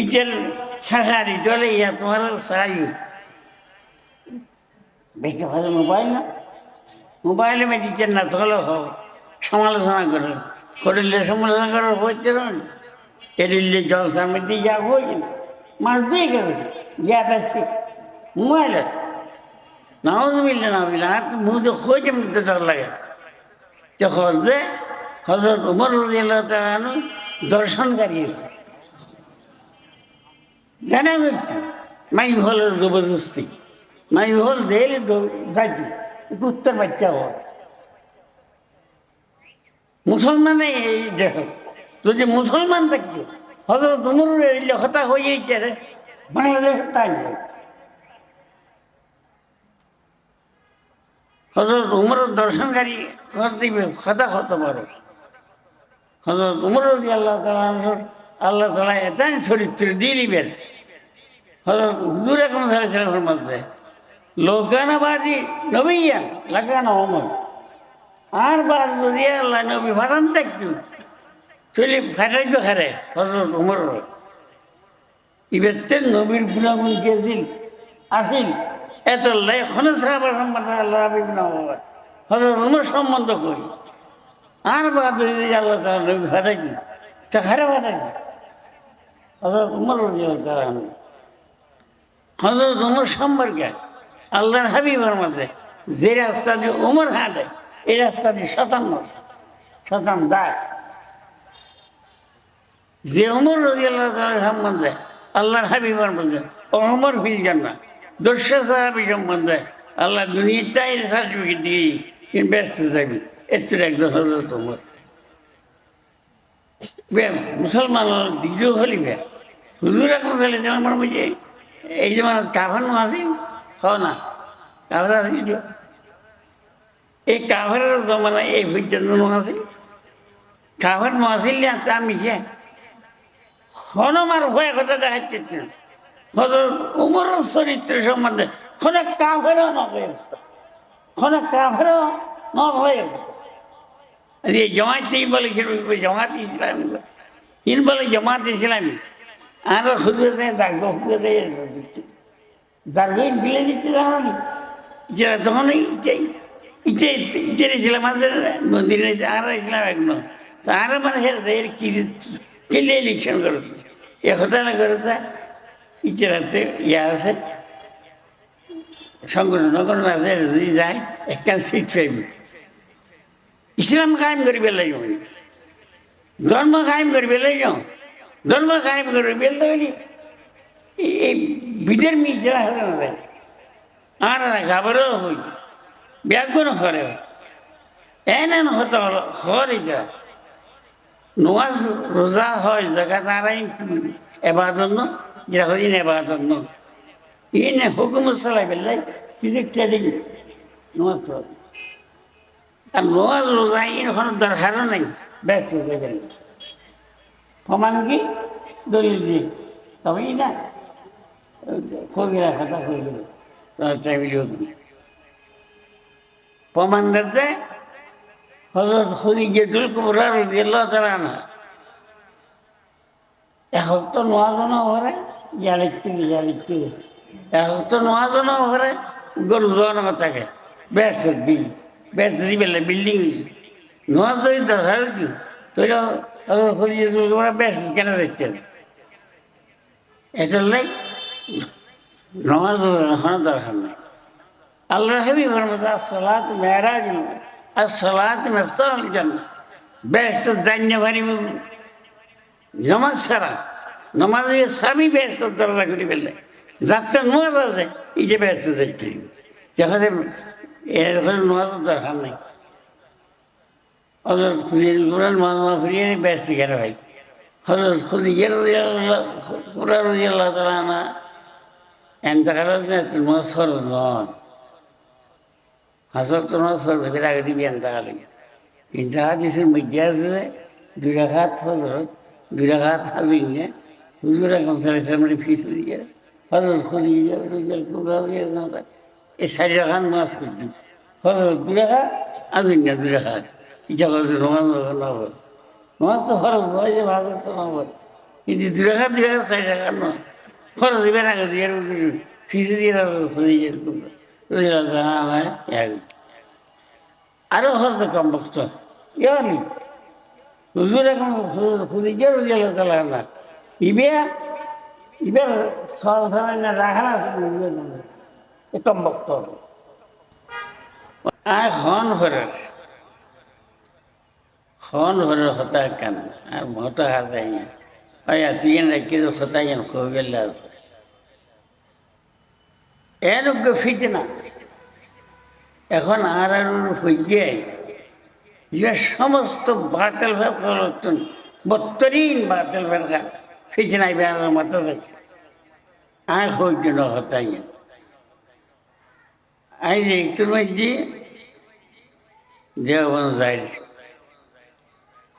ইটের শাসারি চলে ইয়া তোমার সাই। দেখে ভালো মোবাইল না? মোবাইলে মে দিচ্ছেন না তাহলে হোক সমালোচনা করে। করিলে সমালোচনা করার হচ্ছে না। এরিলে জলসার মধ্যে যা হয়েছে না। মাস দুই গেল যাটা মোবাইলে নাও মিললে না মিলে আর মুখ তো হয়েছে মধ্যে ডর লাগে। যে হজরত উমর আনহু দর্শনকারী এসে জানা যাচ্ছে মাই হল জবরদস্তি মাই হল দেল দায়িত্ব উত্তর বাচ্চা হল মুসলমানে এই দেখ, যদি মুসলমান থাকতো হজরত উমর হতা হয়ে গেছে বাংলাদেশ তাই হজরত উমর দর্শনকারী দিবে, কথা হতে পারো হজরত উমর আল্লাহ তালা আল্লাহ তালা এটাই চরিত্র দিয়ে নিবেন হজরত হুজুর এখন সালামের মধ্যে। লোকানা বাজি নবীয়ান লাগানো অমর। আর বাদ যদি আল্লাহ নবী ফাটান দেখতু চলে ফাটাইতো খারে, হজরত উমর ইবেতের নবীর গুণাগুণ গেছিল আসিল এত এখনও সাহাবার সম্বন্ধে আল্লাহ হাবিব না হজরত উমর সম্বন্ধ করি আর বাদ যদি আল্লাহ তালা নবী ফাটাইছি তা খারে ফাটাইছি হজরত উমর হজরত উমর সম্পর্কে আল্লাহর হাবিবের মধ্যে যে রাস্তা দিয়ে উমর হাঁটে, এই রাস্তা দিয়ে শতান্ন শতান দায় যে উমর রবি আল্লাহ সম্বন্ধে, আল্লাহর হাবিবের মধ্যে অমর ফিল না দস্য সাহাবি সম্বন্ধে আল্লাহ দুনিয়াটাই সার্টিফিকেট দিয়ে ব্যস্ত যাবি এর একজন হজরত উমর বে মুসলমান দ্বিতীয় হলি বে হুজুর এখন চলেছেন আমার বুঝে এই যে মানে কাভানো আছে খাও না। কাভার আছে কিছু এই কাভারের জমানা এই পর্যন্ত আছে কাভার নছিল তা আমি কে? হনমার ভয় কথা দেখাচ্ছে হজরত উমরের চরিত্র সম্বন্ধে কোনো কাভারও নভয় কোনো কাভারও নভয় এই বলে জমাত ইসলামী। ইন বলে জমাত ইসলামী। আর হুজুরে দেয় দাগব হুজুরে দেয় দাগব গিলে দিতে জানো নি যারা তখন ইটে ইটে ইটের ছিলাম আমাদের মন্দিরে আর ইসলাম একনো তো আর মানে সেটা দেয় কি কেলে ইলেকশন করতে এ কথা না করতে ইটেরাতে ইয়া আছে। সংগঠন সংগঠন আছে, যদি যায়, একখান সিট পাইবে। ইসলাম কায়েম করি পেলাই ধর্ম কায়েম করি ধর্ম পেলে বলি এই বিদের মি যারা হবে না ভাই, আর না গাবরও হই ব্যাগুন করে এনে হতে হলো হর এটা নোয়াজ রোজা হয় জায়গা তারাই এবাদত ন, যেটা হই না এবাদত ন। ইনে হুকুম সালাই বেলাই কিছু ট্রেডিং নোয়াজ আর নোয়াজ রোজা এখন দরকারও নাই, ব্যস্ত হয়ে গেল প্রমাণ কি? দলিল দিয়ে তবেই না ফকিরা খাতা হয়ে গেল চাইবিল প্রমাণ দিতে? হজরত হরিজেতুল কুবরা রাদিয়াল্লাহু তাআলা না এখন তো নোয়াজনা হরে জালিকটি জালিকটি এখন তো নোয়াজনা হরে গরু জোয়ানো থাকে। ব্যস্ত দিই ব্যস্ত দিবেলে বিল্ডিং। নোয়াজ দরকার হচ্ছে তো কুবরা ব্যস্ত কেন দেখছেন? এটার লাই নমাজ এখনও দরকার নেই। আল্লাহ হাবিবের মধ্যে আসলাত মেয়েরাজ আসলাত মেফতাল জান্না বেস্ট জান্য ভারি নমাজ ছাড়া নমাজের স্বামী ব্যস্ত দরজা করি ফেললে। যাত্রা নমাজ আছে, এই যে ব্যস্ত দেখতে যেখানে এরকম নমাজের দরকার নেই। হজরত খুঁজে নমাজ না ফুরিয়ে ব্যস্ত কেন ভাই। হজরত খুঁজে কুরা রুজি আল্লাহ তালা না এন্তকাল তোমার সরজ নন। হাসর তোমার সরজ ফের আগে দিবি এন্তকাল। ইন্তহা দিছেন মধ্যে আছে দুই রাখাত হজরত, দুই রাখাত হাজুইনে হুজুর এখন সাড়ে চার মানে ফিস দিয়ে হজরত খুলি এই চারি রাখান মাছ করছি হজরত দুই রাখা আজুইন না দুই রাখাত। ইচ্ছা করছে নমাজ নবর নমাজ তো ফরজ নয় যে ভাগ তো নবর কিন্তু দু টাকা দু টাকা, চার টাকা নয়। দিবে না দিয়ে ফিসে দিয়ে আরও খরচ কম বক্ত। ইয়ারলি হুজুর এখন খুদি গিয়ে রুজি গেল না। ইবে ইবে সর ধরে না, রাখা না কম বক্ত। হন ভরের হতা কেন আর মতো হাতে ওই তুই তো হতা যেন খুবই এনুগ্য ফিট না এখন আর আর যে সমস্ত বাতিল ভাব করতেন বত্তরিন বাতিল ফিট নাই বেড়ার মতো আয় হইজ না হতাই আই যে একটু মধ্যে দেওবন যায়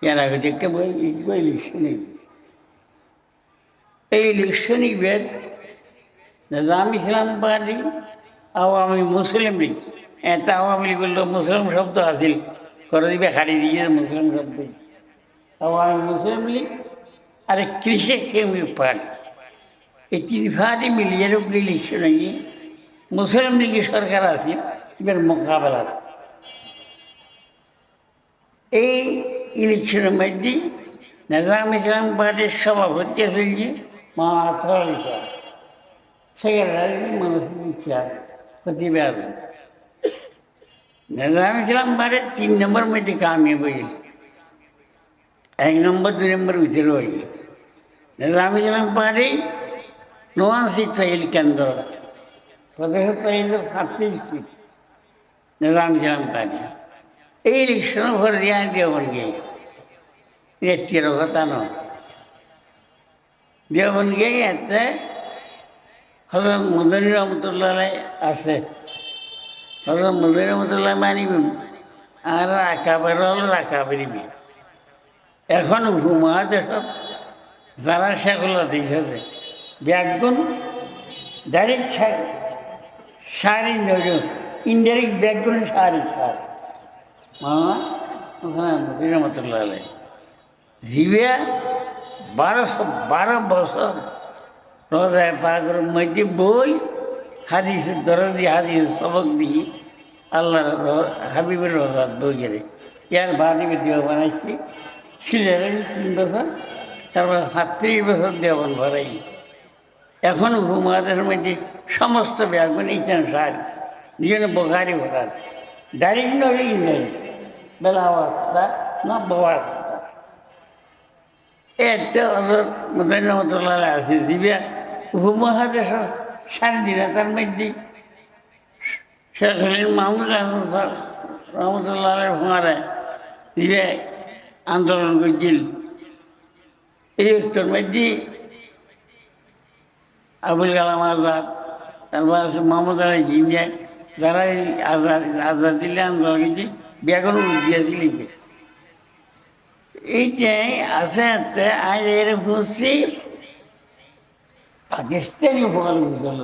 এর দেখতে বই বই ইলেকশনে এই ইলেকশনই বেদ নিজাম ইসলাম পার্টি আওয়ামী মুসলিম লীগ এটা আওয়ামী লীগ বলল মুসলিম শব্দ আছিল করে দিবে খাড়ি দিয়ে মুসলিম শব্দ আওয়ামী মুসলিম লীগ আর কৃষি শ্রমিক পার্টি এই তিন পার্টি মিলিয়ে ইলেকশন গিয়ে মুসলিম লীগের সরকার আছে এবার মোকাবেলা এই ইলেকশনের মধ্যে নিজাম ইসলাম পার্টির সভাপতি আছে যে মা আতরাল সাহেব সেক্রেটারি মানুষের ইচ্ছা আছে প্রতিবেদন নিজাম ইসলাম পার্টির তিন নম্বর মধ্যে কামিয়ে বই এক নম্বর দুই নম্বর ভিতরে হই নিজাম ইসলাম পার্টি নোয়ান সিট ফাইল কেন্দ্র এই ইলেকশন ভরে দিয়ে দেওয়ান গিয়ে নেত্রীর কথা নয় দেওয়ান গিয়ে এতে হজরত মদনী রহমতুল্লাহ আছে। হজরত মদনী রহমতুল্লাহ মানিব আর রাখাবার হল রাখাবারি এখন সব যারা সেগুলো দিয়েছে ব্যাগুন ডাইরেক্ট শাড়ি নজর ইনডাইরেক্ট ব্যাগুন শাড়ি খায় ওখানে মদনী রহমতুল্লাহ আলাই জিবিয়া বারোশো, বারো বছর রোজায় পাকের মধ্যে বই হাদিস দরদি হাদিস সবক দিয়ে আল্লাহ হাবিবের রোজার বই গেলে ইয়ার বাড়ি দেওয়া বানাইছি। সিলেটে তিন বছর তারপর সাতত্রিশ বছর দেওয়ান ভরাই এখন ঘুমাদের মধ্যে সমস্ত ব্যাগুন ইতেন সার, যেন বোখারি ভরার ডাইরেক্ট নয় ইন্ডাইরেক্ট আছে দিবে মধ্যে মাহমুদ রহমতুল্লাহ দিবে আন্দোলন করছিল এই উত্তর মধ্যে আবুল কালাম আজাদ তারপর মোহাম্মদ আলী জিঞ্জা যারা আজাদ আজাদ দিলে আন্দোলন করছে বেগুন দিয়েছিল এইটাই আছে আছে আজ এর বুঝছি পাকিস্তানি উপকার বুঝল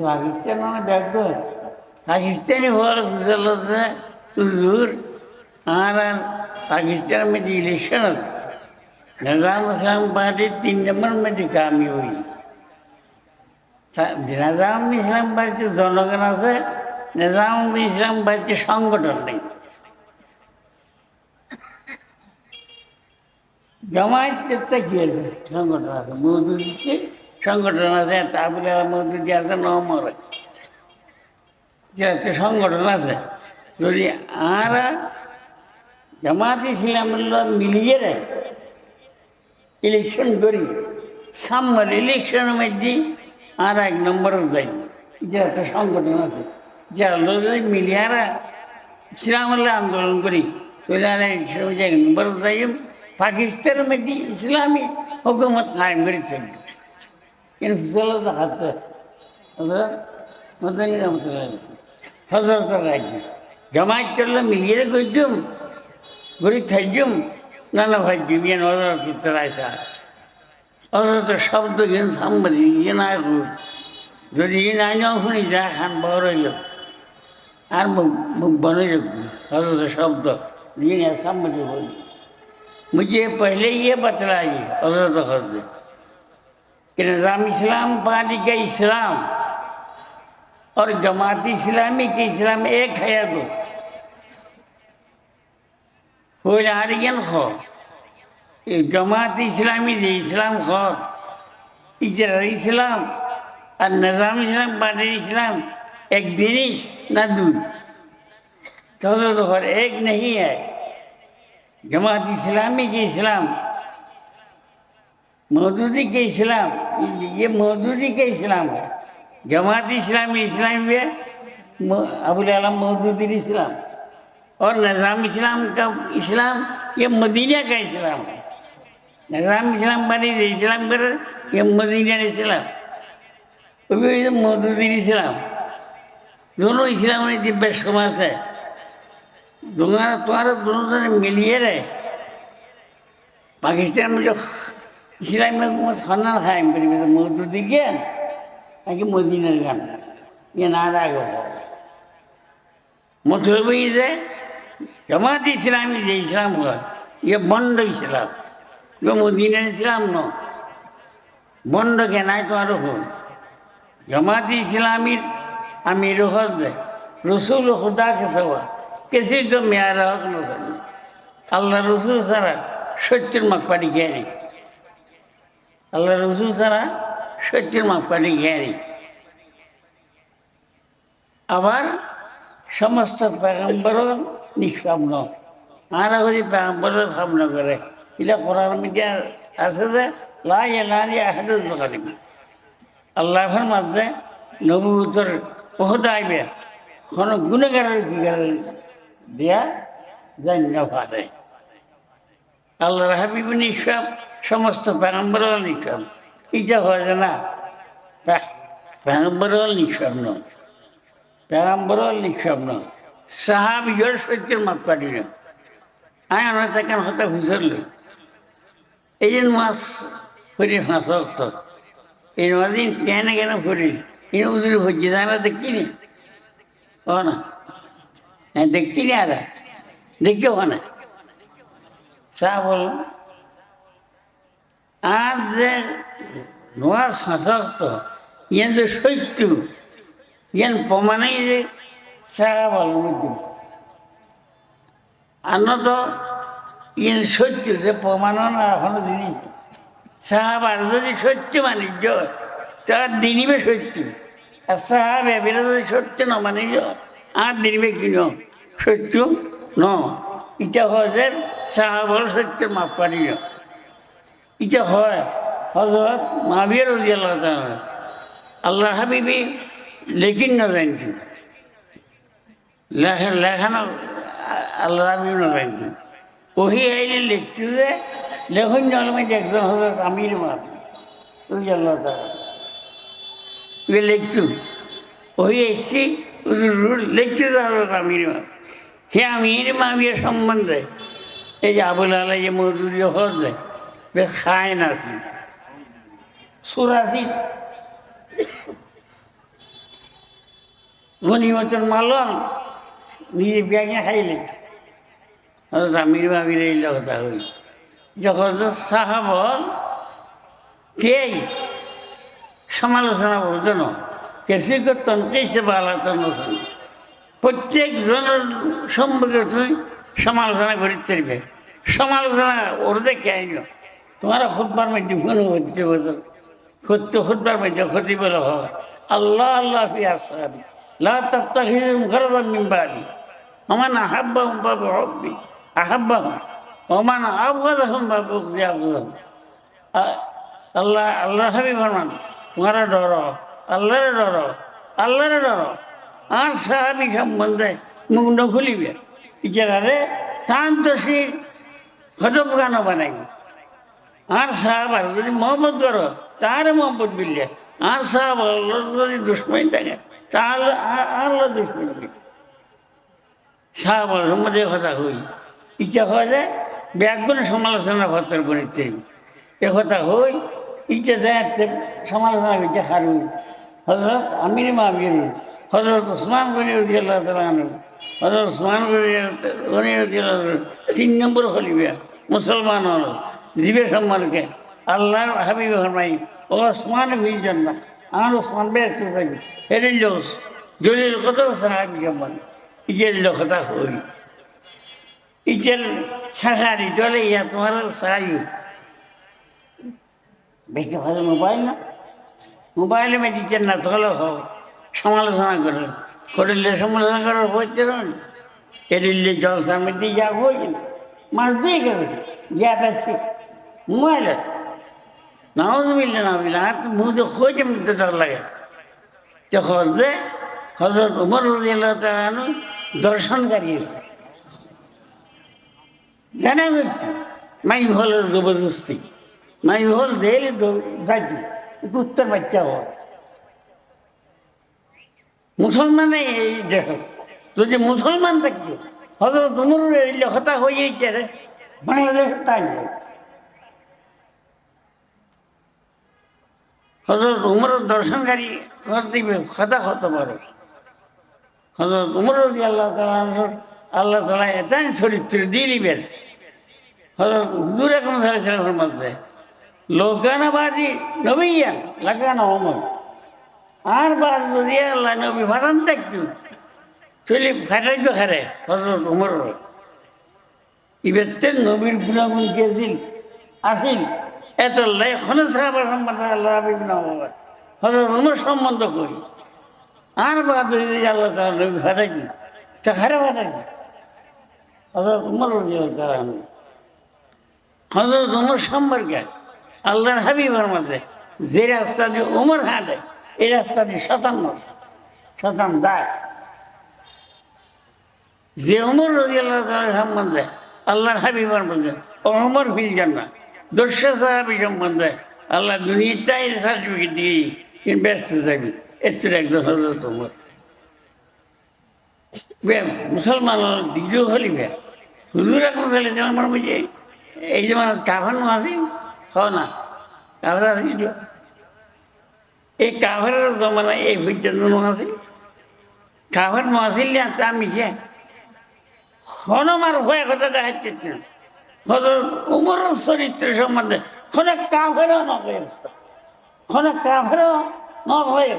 পাকিস্তান মানে ব্যাগ পাকিস্তানি হওয়ার বুঝল হুজুর আর আর পাকিস্তানের মধ্যে ইলেকশন নিজাম ইসলাম পার্টির তিন নম্বর মধ্যে কামি হই নিজাম ইসলাম পার্টিতে জনগণ আছে নিজাম ইসলাম পার্টির সংগঠন নেই। জামায়াত চেষ্টা কি আছে সংগঠন আছে মৌদুদিতে সংগঠন আছে, তারপরে মৌদুদি আছে নহমর একটা সংগঠন আছে। যদি আর জামাত ইসলাম মিলিয়ে ইলেকশন করি, সামনের ইলেকশনের মধ্যে আর এক নম্বর যাই যে একটা সংগঠন আছে। যে যদি মিলিয়ারা ইসলাম আন্দোলন করি পাকিস্তানের মধ্যে ইসলামী হুকুমত কায়েম করে থাকবে কিন্তু হজরত রাজ্য জামায়াত চললে মিলিয়ে করছুম ঘুরি থাকছুম নানা ভাই দিবিয়ান হজরত তারাইসা হজরত শব্দ গেন সাম্বাদি ইয়ে না যদি ই নাই নাও শুনি, যা খান বড় আর मुख मुख बने जगू शब्द लेकिन ऐसा मुझे हो। मुझे पहले ये बतलाइए, हज़रत हज़रत। कि निज़ाम इस्लाम, पानी का इस्लाम और जमात इस्लामी के इस्लाम एक है या दो? हो नारियन खो। जमात इस्लामी से इस्लाम खो। इजरा इस्लाम, और निज़ाम इस्लाम, पानी इस्लाम। एक दिन ही ना दूर चलो तो हर एक नहीं है जमात इस्लामी के इस्लाम मौदूदी के इस्लाम ये मौदूदी के इस्लाम है जमात इस्लामी इस्लाम में अबुल आलम मौदूदी इस्लाम और निज़ाम इस्लाम का इस्लाम ये मदीना का इस्लाम है निज़ाम इस्लाम बनी इस्लाम कर ये मदीना इस्लाम मौदूदी इस्लाम দোনো ইসলাম দিব্যের সমাজ দুঙারা তো আরও দুজনে মিলিয়ে রে। পাকিস্তান ইসলাম সন্ধান খাই পরিবেশ মধুর দিকে নাকি মদিনের গান। ইয়ে না রাগ মথুর যে জমাতে ইসলাম যে ইসলাম ইয়ে বন্ড ইসলাম। ইয়ে মদিনের ইসলাম ন বন্ড কেনাই তো আরও হন জমাতে ইসলামীর আমি রোহত দেয় রসুল খুদা কেসাওয়া কেসি তো মেয়ার হক নতুন আল্লাহ রসুল ছাড়া সত্যের মাকপাটি জ্ঞানী আল্লাহ রসুল ছাড়া সত্যের মাকপাটি জ্ঞানী আবার সমস্ত পেগাম্বরও নিঃস্বপ্ন নানা যদি পেগাম্বরের ভাবনা করে। এটা করার মিডিয়া আছে যে লাই এলানি আহাদ আল্লাহর মাধ্যমে নবুতর বহুত আইবে কোনো গুণগারের দেয়া জান্য ফাদে আল্লাহর হাবিব নিঃসব সমস্ত পেগম্বর নিঃসব ইটা হয় যে না পেগম্বর নিঃসব নয়। পেগম্বর নিঃসব নয়। সাহাবিগর সত্যের মাপ কাটি না আয় আমরা তাকে হতে হুসরল এই মাছ ফরি ফাঁস এই নদিন কেন কেন ফরি আমরা দেখিনি ও না হ্যাঁ দেখিনি আর দেখিও না চা বল আর যে নোয়া শাসক ইয়ান যে সত্য ইয়ান প্রমাণেই যে চা বল আনত ইয়ান সত্য যে প্রমাণও না এখনও জিনিস সাহাবার যদি সত্য মানিজ্য তার দিনিবে সত্য সাহাব এবারে যদি সত্য ন মানিজ্য আর দিনিবে কিন সত্য ন। ইটা যে সাহাবর সত্যের মাপ পারিল ইটা হয় হজরত মাবিয়া রাজি আল্লাহ আল্লাহ হাবিবি লেখিন না জানতো। লেখা, লেখানো আল্লাহ হাবিব না জানতো। ওহি আইলে লিখতো যে লেখন জন্মে একজন হজরত আমির মাত রাজি আল্লাহ ইয়ে লিখতো। ওহি এসছি লিখতো যে হজরত আমির মাত হে আমির মামিয়া সম্বন্ধে। এই যে আবুল আলাই যে মজুরি হজ দেয় বেশ খায় না সুরাসি গনিমতন মালন নিজে ব্যাঙে খাইলে হজরত আমির মামির এই কথা হই যখন সাহাবল কেই সমালোচনা করতো না। কেসি বালাতন প্রত্যেক জনের সম্পর্কে তুমি সমালোচনা করিতে পারবে সমালোচনা ওর দেখে আইন তোমার খুদবার মধ্যে কোনো হচ্ছে বছর সত্য খুদবার মধ্যে ক্ষতি বলে হয়। আল্লাহ আল্লাহ ফি মিন আবগাদাহুম আল্লাহ আল্লাহ তোমারা ডর, আল্লাহরে ডর আল্লাহরে ডর। আর সাহাবি সম্বন্ধে মুখ নখুলিবে ইচারারে তান তো সে হজব গানও বানাই আর সাহাব আর যদি মোহাম্মদ করো, তার মোহাম্মদ বিল্লে। আর সাহাব যদি দুশ্মনী থাকে তাহলে আল্লাহ দুশ্মনী সাহাব মধ্যে কথা হই ইচ্ছা হয় যে ব্যাগুণ সমালোচনা ভত্তর বনিতে এ কথা হই ইচ্ছা যায় সমালোচনা ইচ্ছা হারুই হজরত আমির মাবির হজরত ওসমান গনি রদি আল্লাহ তালা হজরত ওসমান গনি রদি তিন নম্বর খলিফা, মুসলমান হল, জীবের সম্পর্কে আল্লাহর হাবিব ফরমাই ও ওসমান ভিজন না আমার ওসমান ব্যস্ত থাকবে এটাই লোস জলিল কত সাহাবি সম্মান। ইজের কথা হই। ইজের শাসারি চলে ইয়া তোমার সাহায্য দেখে ভালো মোবাইল না। মোবাইলে মে দিচ্ছেন না তাহলে হোক সমালোচনা করেন করলে সমালোচনা করার হচ্ছে না। এরিলে জলসার মধ্যে যা হয়েছে না। মাস দুই গেছে যা দেখছি মোবাইলে নামাজ মিললে না মিলে আর তো মুখ তো হয়েছে মধ্যে ডর লাগে। যখন যে হজরত উমর রাদিয়াল্লাহু তাআলা আনহু দর্শন করিয়েছে। জানা যাচ্ছে মাই হল জবরদস্তি। মাই হল দেল দায়িত্ব উত্তর বাচ্চা হওয়া মুসলমানে এই দেখ, যদি মুসলমান থাকতো হজরত এই লেখতা হয়ে গেছে বাংলাদেশ তাই হজরত উমর দর্শনকারী কর দিবে, কথা হতে পারে হজরত উমর আল্লাহ তালা আল্লাহ তালা এটাই চরিত্র দিয়ে নিবেন হজরত হুজুর এখন সালামের মধ্যে। লোকানাবাদী নবীয়ান লাগানো অমর। আর বাদ যদি আল্লাহ নবী ফাটান চলে ফাটাইতো খারে, হজরত উমর ইবেতে নবীর গুণাগুণ গেছিল আসিল এত এখনও সাহাবার সম্বন্ধ আল্লাহ বিভিন্ন হজরত উমর সম্বন্ধ করি। আর যদি আল্লাহ তালা নবী ফাটাইতো তা খারে ফাটাইতো হজরত উমর হজরত উমর সম্পর্কে আল্লাহর হাবিবের মধ্যে। যে রাস্তা দিয়ে উমর হাঁটে, এই রাস্তা দিয়ে শতান্ন শতান দায় যে উমর রবি আল্লাহ সম্বন্ধে, আল্লাহর হাবিবের মধ্যে, ও উমর ফিল না দর্শ সাহাবি সম্বন্ধে আল্লাহ দুনিয়াটাই সার্টিফিকেট দিয়ে ব্যস্ত যাবি এত একজন হজরত উমর। বে, মুসলমান দ্বিতীয় হলি বে হুজুর চালিয়েছিলাম আমার বুঝে এই যে মানে কাভার আছে হ না কাভার আছে এই কাভারের জমানা এই পর্যন্ত আছে। কাভার মাসিল না আমি যে হনমার ভয় কথা দেখাচ্ছে হজরত উমরের চরিত্র সম্বন্ধে হনে কাভারও না ভয়। হনে কাভারও না ভয়।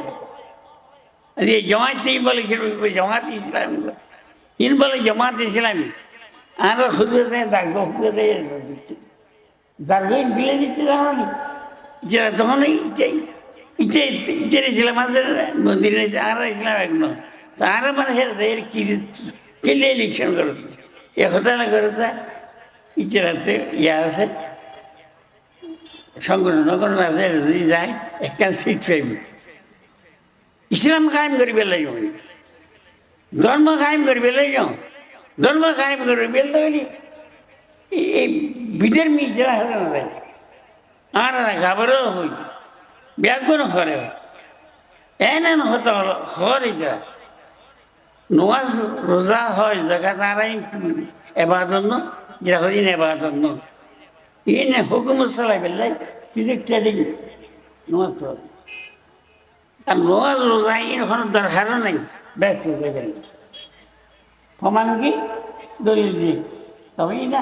এই জমাতে বলে জমাত ইসলামী? ইন বলে জমাত ইসলামী। আর হুজুরে দেয় দাগবো হুজুরে দেয় দাগবো বিলে দিতে জানো যারা তখন ইটে ইটে ইটের ছিলাম আমাদের মন্দিরে আর ইসলাম একনো তো আর মানে এর কি কেলে ইলেকশন করতে এ কথা না করতে ইটেরাতে ইয়া আছে। সংগঠন সংগঠন আছে, যদি যায় একটা সিট পাইবে ইসলাম কায়েম করি পেলাই ধর্ম কায়েম করি পেলাই ধর্ম কায়েম করে বলি এই না আর না খাবারও হই। ব্যাগুন করে এন হতে হলো হর যা। নোয়াজ রোজা হয় জায়গা তারাই এবাদন যেটা হদিন এবাদন ইনে হুকুম সালাই বেলাই কিছু ট্রেডিং নোয়াজ আর নোয়াজ রোজা ইন কোনো দরকারও নেই, ব্যস্ত হয়ে গেল প্রমাণ কি? দলিল দিয়ে। তবেই না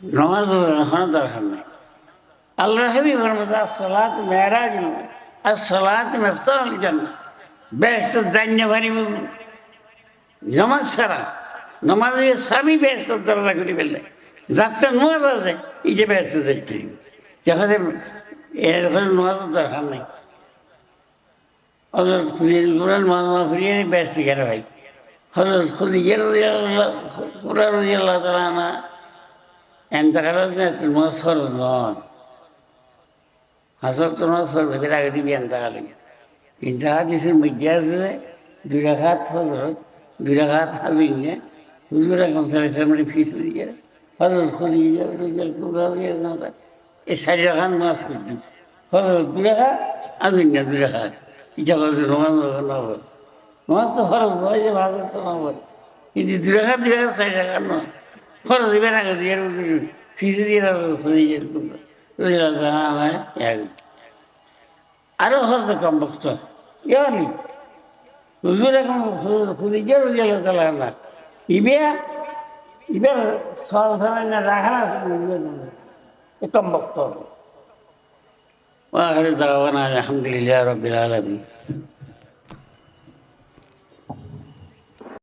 নমাজ এখন দরকার নাই। আল্লাহ হাবিবের মধ্যে আসসালাত মেয়েরাজ আসসালাত মেফতাহুল জান্নাহ। বেস্ট জান্য ভারি নমাজ ছাড়া, নমাজ স্বামী ব্যস্ত দরজা করে ফেললে, যাত্রা নমাজ আছে, এই যে ব্যস্ত যাইতে দেখা যাবে এরকম নমাজ দরকার নাই হজরত খুঁজে নমাজ না ফুরিয়ে ব্যস্ত কেন ভাই হজরত কুরা রাজি আল্লাহ তালা না এন্তকাল তোমার সরজ নন হাসর তোমার সরজ ফের আগে দিবি এন্তকাল ইন্তকাল দিছিল মধ্যে আছে হজরত দুই রাখাত হাজুই হুজুর এখন চার মানে হজরত খদিজা রাদিয়াল্লাহু কুবরা রাদিয়াল্লাহু তাআলা এই চাৰি ৰেখা নামাজ পঢ়ি হজরত দুই রেখা আর দুনিয়া দুই রেখা ইচ্ছা করছে নমাজ নগর নমাজ তো ফরজ নয় যে ভাগ তো নগর কিন্তু দুই রেখা দুই রেখা চারি রেখা নয় ফরজ দিবে না দিয়ে ফিসে দিয়ে খদিজা কুবরা রাদিয়াল্লাহু তাআলা এক আরো হজরত কম ভক্ত ইয়ানি হুজুর এখন খুদিজা রাদিয়াল্লাহু তাআলা না ইবে ইবে সরসরাই না রাখা কম ভক্ত وآخر دعوانا الحمد لله رب العالمين